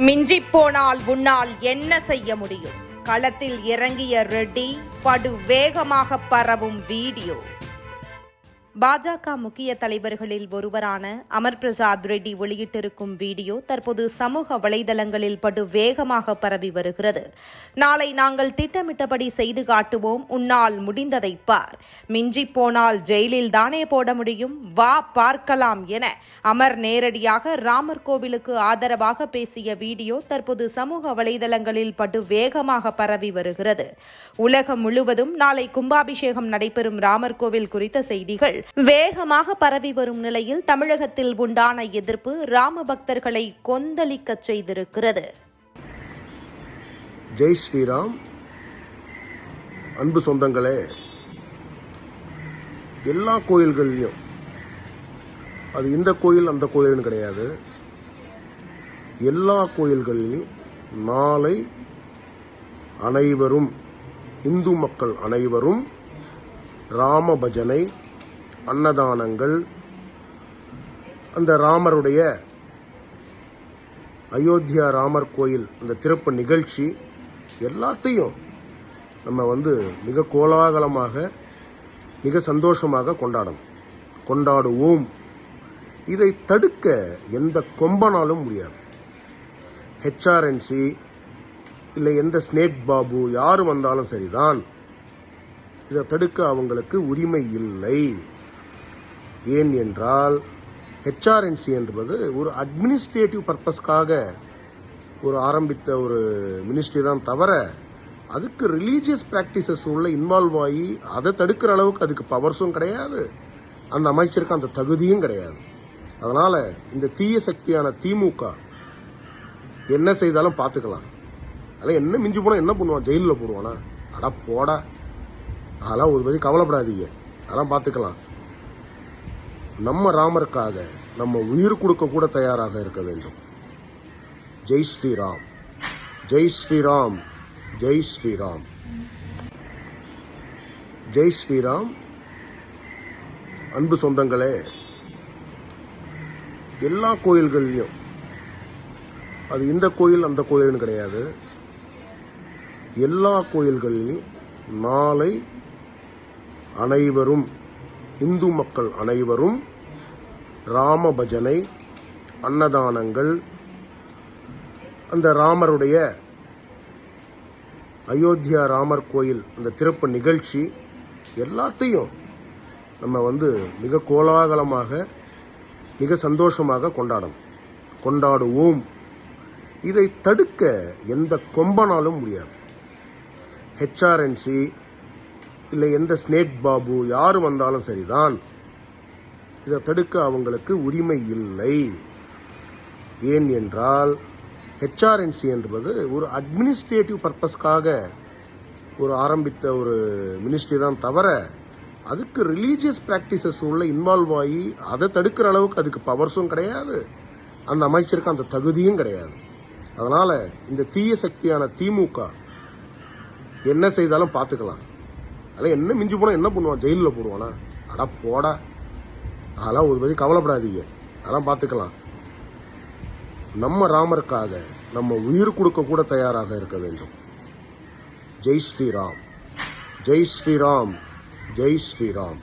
மிஞ்சிப் போனால் உன்னால் என்ன செய்ய முடியும்? களத்தில் இறங்கிய ரெட்டி படு வேகமாக பரவும் வீடியோ. பாஜக முக்கிய தலைவர்களில் ஒருவரான அமர் பிரசாத் ரெட்டி வெளியிட்டிருக்கும் வீடியோ தற்போது சமூக வலைதளங்களில் படு வேகமாக பரவி வருகிறது. நாளை நாங்கள் திட்டமிட்டபடி செய்து காட்டுவோம். உன்னால் முடிந்ததை பார். மிஞ்சிப் போனால் ஜெயிலில் தானே போட முடியும்? வா பார்க்கலாம் என அமர் நேரடியாக ராமர் கோவிலுக்கு ஆதரவாக பேசிய வீடியோ தற்போது சமூக வலைதளங்களில் படு வேகமாக பரவி வருகிறது. உலகம் முழுவதும் நாளை கும்பாபிஷேகம் நடைபெறும் ராமர் கோவில் குறித்த செய்திகள் வேகமாக பரவி வரும் நிலையில் தமிழகத்தில் உண்டான எதிர்ப்பு ராம பக்தர்களை கொந்தளிக்கச் செய்திருக்கிறது. ஜெய் ஸ்ரீராம். அன்பு சொந்தங்களே எல்லா கோயில்கள்லையும் அது இந்த கோயில் அந்த கோயில்னு கிடையாது. எல்லா கோயில்கள்லையும் நாளை அனைவரும் இந்து மக்கள் அனைவரும் ராம பஜனை அன்னதானங்கள் அந்த ராமருடைய அயோத்தியா ராமர் கோயில் அந்த திறப்பு நிகழ்ச்சி எல்லாத்தையும் நம்ம வந்து மிக கோலாகலமாக மிக சந்தோஷமாக கொண்டாடணும். கொண்டாடுவோம். இதை தடுக்க எந்த கொம்பனாலும் முடியாது. ஹெச்ஆர்என்சி இல்லை எந்த ஸ்னேக் பாபு யார் வந்தாலும் சரிதான். இதை தடுக்க அவங்களுக்கு உரிமை இல்லை. ஏன் என்றால் ஹெச்ஆர்என்சி என்பது ஒரு அட்மினிஸ்ட்ரேட்டிவ் பர்பஸ்க்காக ஒரு ஆரம்பித்த ஒரு மினிஸ்ட்ரி தான் தவிர அதுக்கு ரிலீஜியஸ் ப்ராக்டிசஸ் உள்ள இன்வால்வ் ஆகி அதை தடுக்கிற அளவுக்கு அதுக்கு பவர்ஸும் கிடையாது. அந்த அமைச்சருக்கு அந்த தகுதியும் கிடையாது. அதனால் இந்த தீய சக்தியான திமுக என்ன செய்தாலும் பார்த்துக்கலாம் அதெல்லாம் என்ன மிஞ்சி போனால் என்ன பண்ணுவான்? ஜெயிலில் போடுவானா? அட போடா. அதெல்லாம் ஒரு பற்றி கவலைப்படாதீங்க. அதெல்லாம் பார்த்துக்கலாம் நம்ம ராமருக்காக நம்ம உயிர் கொடுக்க கூட தயாராக இருக்க வேண்டும். ஜெய் ஸ்ரீராம். ஜெய் ஸ்ரீராம். ஜெய் ஸ்ரீராம். ஜெய் ஸ்ரீராம். அன்பு சொந்தங்களே எல்லா கோயில்கள்லையும் அது இந்த கோயில் அந்த கோயில்னு கிடையாது. எல்லா கோயில்கள்லையும் நாளை அனைவரும் இந்து மக்கள் அனைவரும் ராம பஜனை அன்னதானங்கள் அந்த ராமருடைய அயோத்தியா ராமர் கோயில் அந்த திறப்பு நிகழ்ச்சி எல்லாத்தையும் நம்ம வந்து மிக கோலாகலமாக மிக சந்தோஷமாக கொண்டாடணும் கொண்டாடுவோம். இதை தடுக்க எந்த கொம்பனாலும் முடியாது. ஹெச்ஆர்என்சி இல்லை எந்த ஸ்னேக் பாபு யார் வந்தாலும் சரிதான். இதை தடுக்க அவங்களுக்கு உரிமை இல்லை. ஏன் என்றால் ஹெச்ஆர்என்சி என்பது ஒரு அட்மினிஸ்ட்ரேட்டிவ் பர்பஸ்க்காக ஒரு ஆரம்பித்த ஒரு மினிஸ்ட்ரி தான் தவிர அதுக்கு ரிலீஜியஸ் ப்ராக்டிசஸ் உள்ள இன்வால்வ் ஆகி அதை தடுக்கிற அளவுக்கு அதுக்கு பவர்ஸும் கிடையாது. அந்த அமைச்சருக்கு அந்த தகுதியும் கிடையாது. அதனால் இந்த தீய சக்தியான திமுக என்ன செய்தாலும் பார்த்துக்கலாம். அதெல்லாம் என்ன மிஞ்சி போனால் என்ன பண்ணுவான்? ஜெயிலில் போடுவானா? அட போடா. அதெல்லாம் ஒரு பற்றி கவலைப்படாதீங்க. அதெல்லாம் பார்த்துக்கலாம் நம்ம ராமருக்காக நம்ம உயிர் கொடுக்க கூட தயாராக இருக்க வேண்டும். ஜெய் ஸ்ரீராம். ஜெய் ஸ்ரீராம். ஜெய் ஸ்ரீராம்.